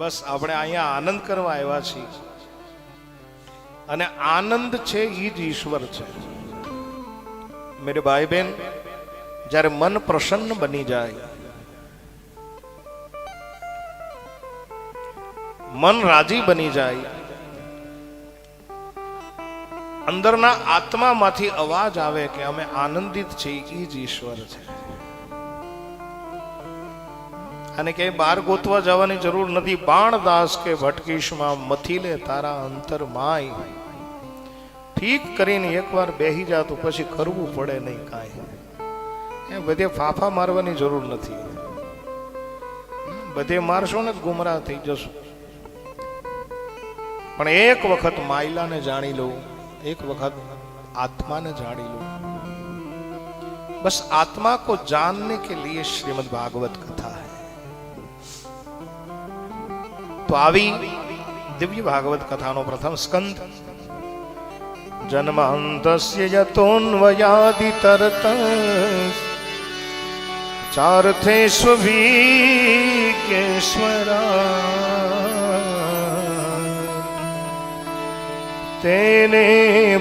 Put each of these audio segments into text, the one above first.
બસ આપણે અહીંયા આનંદ કરવા આવ્યા છીએ. અને આનંદ છે એ જ ઈશ્વર છે. મેરે ભાઈ બહેન જ્યારે મન પ્રસન્ન બની જાય, મન રાજી બની જાય, અંદરના આત્મામાંથી અવાજ આવે કે અમે આનંદિત છીએ એ જ ઈશ્વર છે. અને ક્યાંય બહાર ગોતવા જવાની જરૂર નથી બાણદાસ કે ભટકીશમાં મથીલે તારા અંતર માય ઠીક કરીને એકવાર બેહી જા તો પછી કરવું પડે નહીં કાંઈ એ બધે ફાફા મારવાની જરૂર નથી બધે મારશો ને તો ગુમરાહ થઈ જશો પણ એક વખત માયલાને જાણી લઉં એક વખત आत्मा ने जानी लो बस आत्मा को जानने के लिए श्रीमद् भागवत कथा है તો આવી દિવ્ય ભાગવત કથાનો પ્રથમ સ્કંદ જન્માંતસ્ય યતોન્વયાદિ તરત ચારથે સ્વભીકેશ્વરા તેને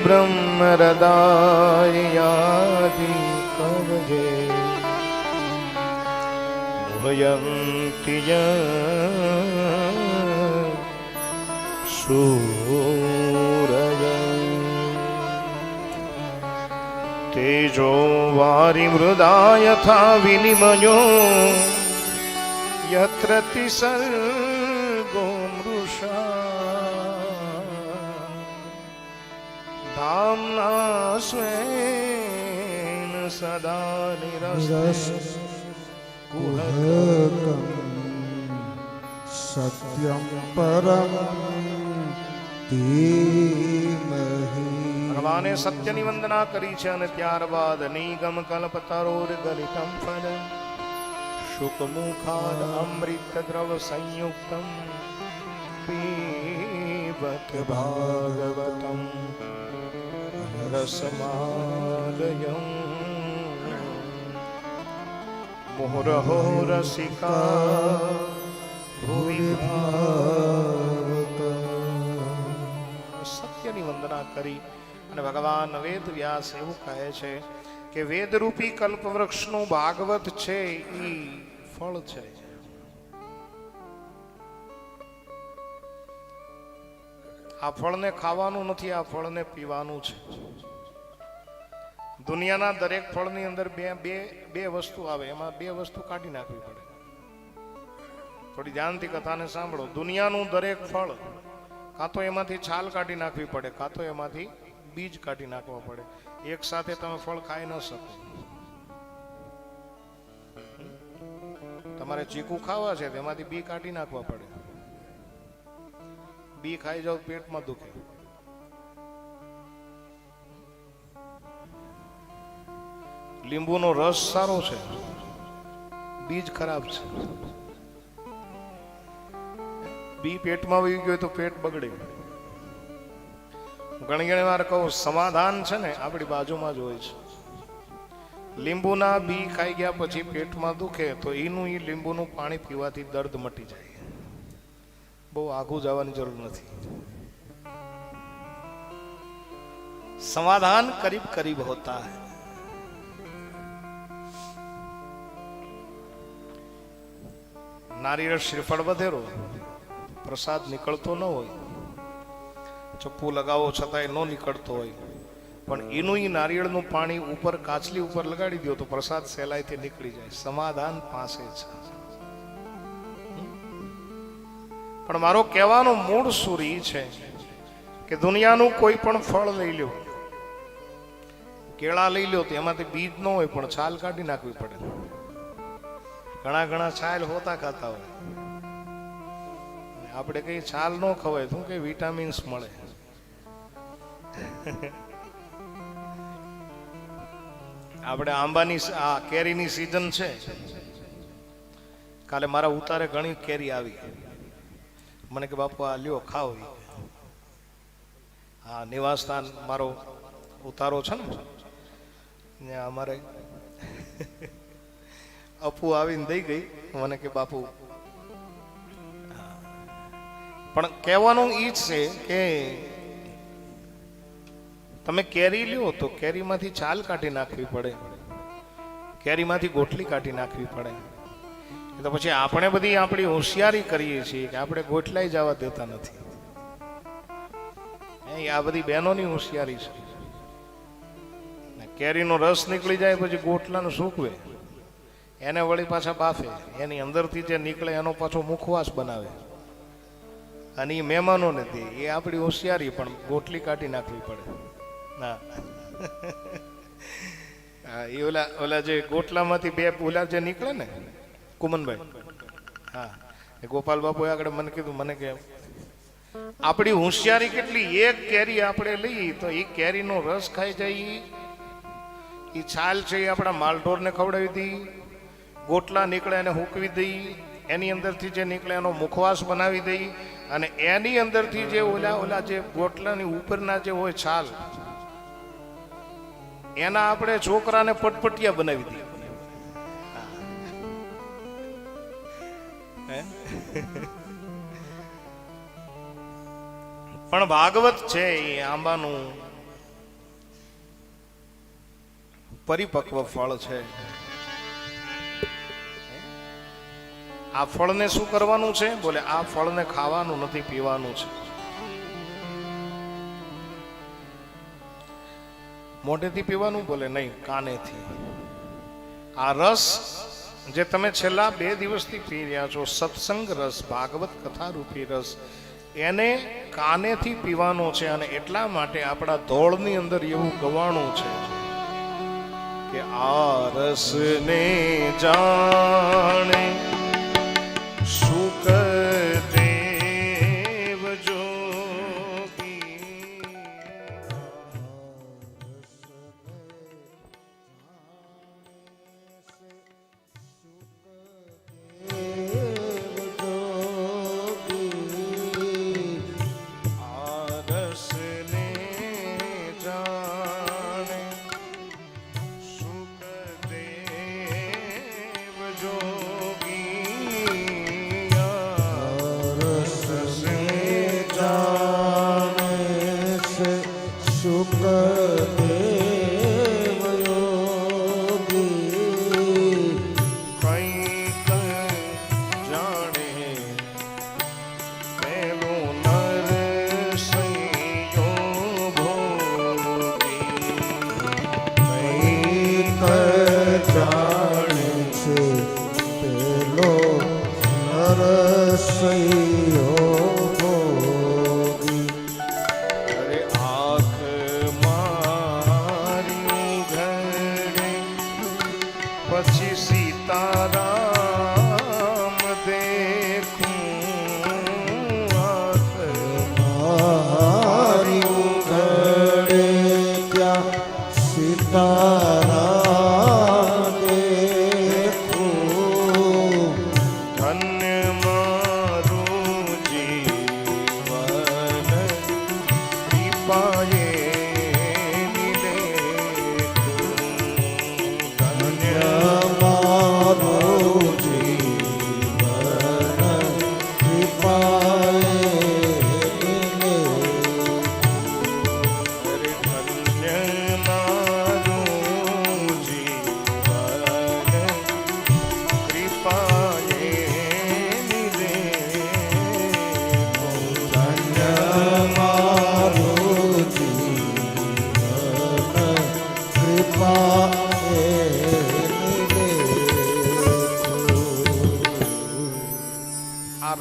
બ્રહ્મરદાયાદિ કવજે ભયંતિ सूरज तेजो वारिमृदा यथा विनिमयो यत्र तिसर्गो मृषा धाम्ना स्वेन सदा निरस कुहकम् सत्यं परम् ભગવાને સત્યની વંદના કરી છે અને ત્યારબાદ નિગમ કલ્પતરોર ગલિતમ ફલ શુકમુખાદ અમૃત દ્રવ સંયુક્તમ પીબત ભાગવતમ રસમાલયમ મુહુરહો રસિકા ભુવિ સત્યની વંદના કરી અને ભગવાન વેદ વ્યાસ એવું કહે છે કે વેદરૂપી કલ્પવૃક્ષનું ભાગવત છે એ ફળ છે. આ ફળને ખાવાનું નથી, આ ફળને પીવાનું છે. દુનિયાના દરેક ફળની અંદર બે બે બે વસ્તુ આવે, એમાં બે વસ્તુ કાઢી નાખવી પડે. થોડી ધ્યાનથી કથાને સાંભળો. દુનિયાનું દરેક ફળ કાં તો એમાંથી છાલ કાઢી નાખવી પડે, કાં તો એમાંથી બીજ કાઢી નાખવા પડે. એક સાથે તમે ફળ ખાઈ ન શકો. તમારે ચીકુ ખાવા છે તેમાંથી બી કાઢી નાખવા પડે. બી ખાઈ જાવ પેટમાં દુખે. લીંબુનો રસ સારો છે. બીજ ખરાબ છે. બી પેટમાં વહી ગયો તો પેટ બગડે. ઘણી ઘણી વાર કહું, સમાધાન છે ને આપણી બાજુમાં જ હોય છે. લીંબુના બી ખાઈ ગયા પછી પેટમાં દુખે તો એનું એ લીંબુનું પાણી પીવાથી દર્દ મટી જાય. બહુ આઘું જવાની જરૂર નથી. સમાધાન કરીબ કરીબ હોતા હૈ. નારિયેળ શ્રીફળ વધેરો. પ્રસાદ નીકળતો ન હોય. ચપ્પુ લગાવો છતાંય ન નીકળતો હોય. પણ એનું એ નારિયેળનું પાણી ઉપર કાચલી ઉપર લગાડી દો તો પ્રસાદ સહેલાઈથી નીકળી જાય. સમાધાન પાસે છે. પણ મારો કહેવાનો મૂળ સુરી છે કે દુનિયાનું કોઈ પણ ફળ લઈ લો કેળા લઈ લો તો એમાંથી બીજ ન હોય પણ છાલ કાઢી નાખવી પડે. ઘણા ઘણા છાલ હોતા ખાતા હોય. આપણે કઈ છાલ ન ખવાય, શું કે વિટામિન્સ મળે આપણે આંબાની આ કેરીની સીઝન છે કાલે મારા ઉતારે ઘણી કેરી આવી મને કે, બાપુ, આ લ્યો ખાવ. હા, નિવાસસ્થાન મારો ઉતારો છે ને ને અમારે અપુ આવીને દઈ ગઈ મને કે, બાપુ. પણ કહેવાનું એ જ છે કે તમે કેરી લ્યો તો કેરીમાંથી છાલ કાઢી નાખવી પડે. કેરીમાંથી ગોટલી કાઢી નાખવી પડે. તો પછી આપણે બધી આપણી હોશિયારી કરીએ છીએ કે આપણે ગોટલાઈ જવા દેતા નથી. એ આ બધી બહેનોની હોશિયારી છે. કેરીનો રસ નીકળી જાય પછી ગોટલાનું સૂકવે. એને વળી પાછા બાફે. એની અંદરથી જે નીકળે એનો પાછો મુખવાસ બનાવે. અને એ મહેમાનો નથી, એ આપણી હોશિયારી પણ ગોટલી કાઢી નાખવી પડે. ના હા એ ઓલા ઓલા જે ગોટલામાંથી બે ઓલા જે નીકળે ને, કુમનભાઈ. હા, એ ગોપાલ બાપુએ આગળ મને કીધું, મને કે, આપણી હોશિયારી કેટલી, એક કેરી આપણે લઈએ, તો એ કેરીનો રસ ખાઈ જાય એ છાલ છે એ આપણા માલઢોરને ખવડાવી દઈ ગોટલા નીકળે એને હૂકવી દઈ એની અંદરથી જે નીકળે એનો મુખવાસ બનાવી દઈ અને એની અંદરથી જે ઓલા ઓલા જે ગોટલાની ઉપરના જે હોય છાલ, એના આપણે છોકરાને પટપટિયા બનાવી દઈએ. પણ ભાગવત છે એ આંબાનું પરિપક્વ ફળ છે. આ ફળને શું કરવાનું છે? બોલે, આ ફળને ખાવાનું નથી, પીવાનું છે. મોઢેથી પીવાનું? બોલે, નહીં, કાનેથી. આ રસ જે તમે છેલ્લા બે દિવસથી પી રહ્યા છો, સત્સંગ રસ, ભાગવત કથા રૂપી રસ, એને કાનેથી પીવાનો છે અને એટલા માટે આપણા ધોળની અંદર એવું ગવાણું છે કે આ રસને જાણે કંઈક જાણે પેલું નરસૈયો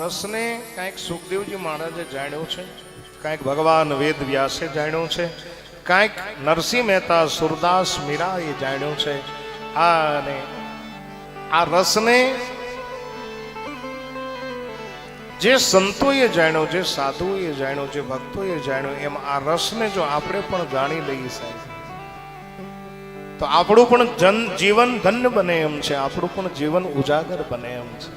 આ રસને કાંઈક સુખદેવજી મહારાજે જાણ્યો છે, કાંઈક ભગવાન વેદ વ્યાસે જાણ્યો છે, કાંઈક નરસિંહ મહેતા સુરદાસ મીરાએ જાણ્યો છે. અને આ રસને જે સંતોએ જાણ્યો, જે સાધુએ જાણ્યો, જે ભક્તોએ જાણ્યો, એમ આ રસને જો આપણે પણ જાણી લઈએ સાહેબ, તો આપણું પણ જન જીવન ધન્ય બને એમ છે, આપણું પણ જીવન ઉજાગર બને એમ છે.